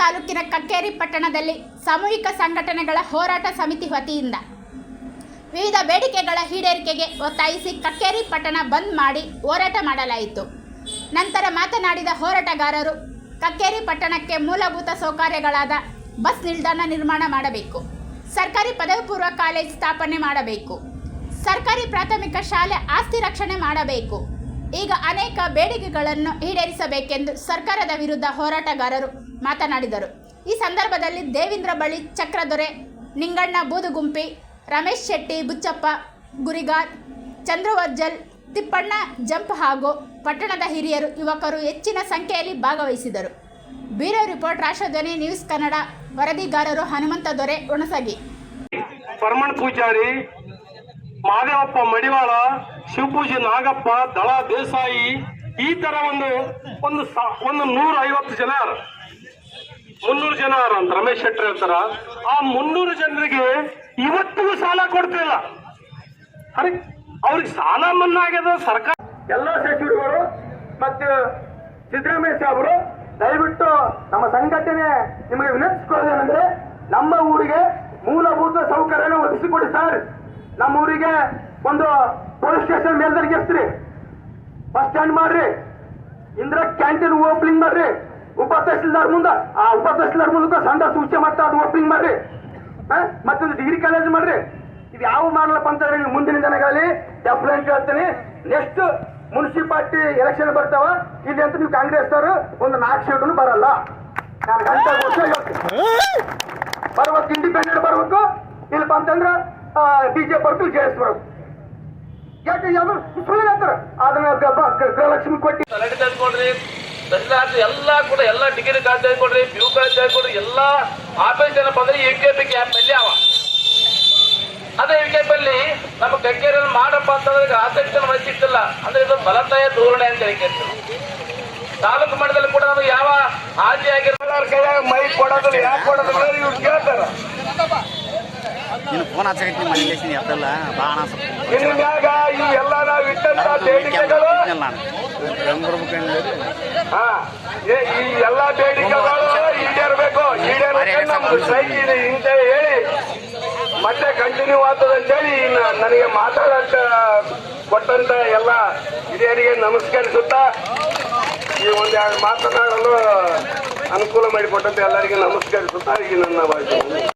ತಾಲೂಕಿನ ಕಕ್ಕೇರಿ ಪಟ್ಟಣದಲ್ಲಿ ಸಾಮೂಹಿಕ ಸಂಘಟನೆಗಳ ಹೋರಾಟ ಸಮಿತಿ ವತಿಯಿಂದ ವಿವಿಧ ಬೇಡಿಕೆಗಳ ಈಡೇರಿಕೆಗೆ ಒತ್ತಾಯಿಸಿ ಕಕ್ಕೇರಿ ಪಟ್ಟಣ ಬಂದ್ ಮಾಡಿ ಹೋರಾಟ ಮಾಡಲಾಯಿತು. ನಂತರ ಮಾತನಾಡಿದ ಹೋರಾಟಗಾರರು, ಕಕ್ಕೇರಿ ಪಟ್ಟಣಕ್ಕೆ ಮೂಲಭೂತ ಸೌಕರ್ಯಗಳಾದ ಬಸ್ ನಿಲ್ದಾಣ ನಿರ್ಮಾಣ ಮಾಡಬೇಕು, ಸರ್ಕಾರಿ ಪದವಿ ಪೂರ್ವ ಕಾಲೇಜ್ ಸ್ಥಾಪನೆ ಮಾಡಬೇಕು, ಸರ್ಕಾರಿ ಪ್ರಾಥಮಿಕ ಶಾಲೆ ಆಸ್ತಿ ರಕ್ಷಣೆ ಮಾಡಬೇಕು. ಈಗ ಅನೇಕ ಬೇಡಿಕೆಗಳನ್ನು ಈಡೇರಿಸಬೇಕೆಂದು ಸರ್ಕಾರದ ವಿರುದ್ಧ ಹೋರಾಟಗಾರರು ಮಾತನಾಡಿದರು. ಈ ಸಂದರ್ಭದಲ್ಲಿ ದೇವೇಂದ್ರ ಬಳಿ ಚಕ್ರದೊರೆ, ನಿಂಗಣ್ಣ ಬೂದುಗುಂಪಿ, ರಮೇಶ್ ಶೆಟ್ಟಿ, ಬುಚ್ಚಪ್ಪ, ಗುರಿಗಾರ್, ಚಂದ್ರವರ್ಜಲ್, ತಿಪ್ಪಣ್ಣ ಜಂಪ್ ಹಾಗೂ ಪಟ್ಟಣದ ಹಿರಿಯರು, ಯುವಕರು ಹೆಚ್ಚಿನ ಸಂಖ್ಯೆಯಲ್ಲಿ ಭಾಗವಹಿಸಿದರು. Bureau report, Rashtradhwani, news Kannada, ವರದಿಗಾರರು Hanumantha Dore Onasagi ಪರಮಣ್ Poojary, Madevappa ಮಡಿವಾಳ, ಶಿವಪೂಜೆ ನಾಗಪ್ಪ, ದಳ ದೇಸಾಯಿ, ಈ ತರ ಒಂದು ಒಂದು ಒಂದು ನೂರ ಐವತ್ತು ಜನ ಮುನ್ನೂರು ಜನ ಅಂತ ರಮೇಶ್ ಶೆಟ್ಟಿ ಹೇಳ್ತಾರ, ಆ ಮುನ್ನೂರು ಜನರಿಗೆ ಇವತ್ತಿಗೂ ಸಾಲ ಕೊಡ್ತಿಲ್ಲ. ಅರೆ, ಅವ್ರಿಗೆ ಸಾಲ ಮನ್ನಾ ಆಗ್ಯದ, ಸರ್ಕಾರ ಎಲ್ಲ ಸಚಿವರುಗಳು ಮತ್ತು ಸಿದ್ದರಾಮಯ್ಯ ಸಾಹೇಬರು, ದಯವಿಟ್ಟು ನಮ್ಮ ಸಂಘಟನೆ ನಿಮಗೆ ವಿನಂತಿಸ್ಕೊಳ್ಳೋದೇನೆಂದ್ರೆ ನಮ್ಮ ಊರಿಗೆ ಮೂಲಭೂತ ಸೌಕರ್ಯನ ಒದಗಿಸಿಕೊಡಿ ಸರ್. ನಮ್ಮ ಊರಿಗೆ ಒಂದು ಪೊಲೀಸ್ ಸ್ಟೇಷನ್ ಮೇಲ್ದರ್ಗಿಸ್ತ್ರಿ ಬಸ್ ಸ್ಟ್ಯಾಂಡ್ ಮಾಡ್ರಿ. ಇಂದ್ರ ಕ್ಯಾಂಟೀನ್ ಓಪನಿಂಗ್ ಮಾಡ್ರಿ. ಉಪ ತಹಸೀಲ್ದಾರ್ ಮುಂದ, ಆ ಉಪ ತಹಸೀಲ್ದಾರ್ ಮೂಲಕ ಸಣ್ಣ ಸೂಚನೆ ಮಾಡ್ತಾ ಅದು ಓಪನಿಂಗ್ ಮಾಡ್ರಿ? ಮತ್ತೊಂದು ಡಿಗ್ರಿ ಕಾಲೇಜ್ ಮಾಡ್ರಿ. ಇದು ಯಾವ ಮಾಡಲಪ್ಪ ಅಂತಂದ್ರೆ ಮುಂದಿನ ದಿನಗಳಲ್ಲಿ ಡೆಫ್ರೆಂಟ್ ಹೇಳ್ತೀನಿ. ನೆಕ್ಸ್ಟ್ ಮುನ್ಸಿಪಾಲ್ಟಿ ಎಲೆಕ್ಷನ್ ಬರ್ತಾವ, ಇಲ್ಲಿ ಅಂತ ನೀವು ಕಾಂಗ್ರೆಸ್ ಅವರು ಒಂದು ನಾಲ್ಕು ಸೀಟು ಬರಲ್ಲ. ನಾನು ಗಂಟೆ ಬರ್ಬೇಕು ಇಂಡಿಪೆಂಡೆಂಟ್ ಬರ್ಬೇಕು. ಇಲ್ಲಪ್ಪ ಅಂತಂದ್ರೆ ಬಿಜೆಪಿ ಬರ್ಬೇಕು ಜೆ ಎಸ್ ಬರ್ಬೇಕು. ಯಾಕೆ ಯಾವ್ದು ಸುಳ್ಳು ಹೇಳ್ತಾರೆ ಅದನ್ನ ಗೃಹಲಕ್ಷ್ಮಿ ಕೊಟ್ಟು. ತಹಸೀಲ್ದಾರ್ ಎಲ್ಲ ಕೂಡ ಎಲ್ಲ degree card ತೆಗೆದುಕೊಡ್ರಿ P U card ತೆಗೆದುಕೊಡ್ರಿ ಎಲ್ಲ ಆಫೀಸ್ ಏನಪ್ಪ ಅಂದ್ರೆ ಯು ಕೆ ಪಿ ಕ್ಯಾಪ್ ಅಲ್ಲಿ ಅವ ಅದೇ ಯು ಕೆ ಪಿ ಅಲ್ಲಿ ನಮ್ಮ ಕಕ್ಕೇರಿಯಲ್ಲಿ ಮಾಡಪ್ಪ ಅಂತಂದ್ರೆ ಆಸಕ್ತಿನ ವಹಿಸಿಟ್ಟಿಲ್ಲ ಅಂದ್ರೆ ಇದು ಬಲತಾಯ ಧೋರಣೆ ಅಂತ ಹೇಳಿ ಕೇಳ್ತೀವಿ ತಾಲೂಕು ಮಟ್ಟದಲ್ಲಿ ಕೂಡ ನಮಗೆ ಯಾವ ಆಜಿ ಆಗಿರೋ ಕೈಯಾಗ ಮೈ ಕೊಡೋದಿಲ್ಲ ಯಾಕೆ ಕೊಡೋದಿಲ್ಲ ಇವ್ರು ಕೇಳ್ತಾರ ನೀನು ಫೋನ್ ಹಚ್ಚಕತ್ತಿ ಮನೆ ಲೇಸಿನಿ ಅದೆಲ್ಲ ಭಾಳ ಇನ್ನು ಮ್ಯಾಗ ಈ ಎಲ್ಲ ನಾವು ಏ- ಈ ಎಲ್ಲ ಬೇಡಿಕೆಗಳು ಈಡೇರ್ಬೇಕು. ಈಡೇರ್ಬೇಕು ನಮ್ದು ಸ್ಟ್ರೈಕ್ ಇದೆ ಅಂತ ಹೇಳಿ. ಮತ್ತೆ ಕಂಟಿನ್ಯೂ ಆಗ್ತದೆ ಅಂತೇಳಿ ಇನ್ನು ನನಗೆ ಮಾತಾಡಕ ಕೊಟ್ಟಂತ ಎಲ್ಲ ಹಿರಿಯರಿಗೆ ನಮಸ್ಕರಿಸುತ್ತಾ ಈ ಒಂದೆರಡು ಮಾತನಾಡಲು ಅನುಕೂಲ ಮಾಡಿಕೊಟ್ಟಂತ ಎಲ್ಲರಿಗೆ ನಮಸ್ಕರಿಸುತ್ತಾ. ಈಗ ನನ್ನ ಭಾಷೆ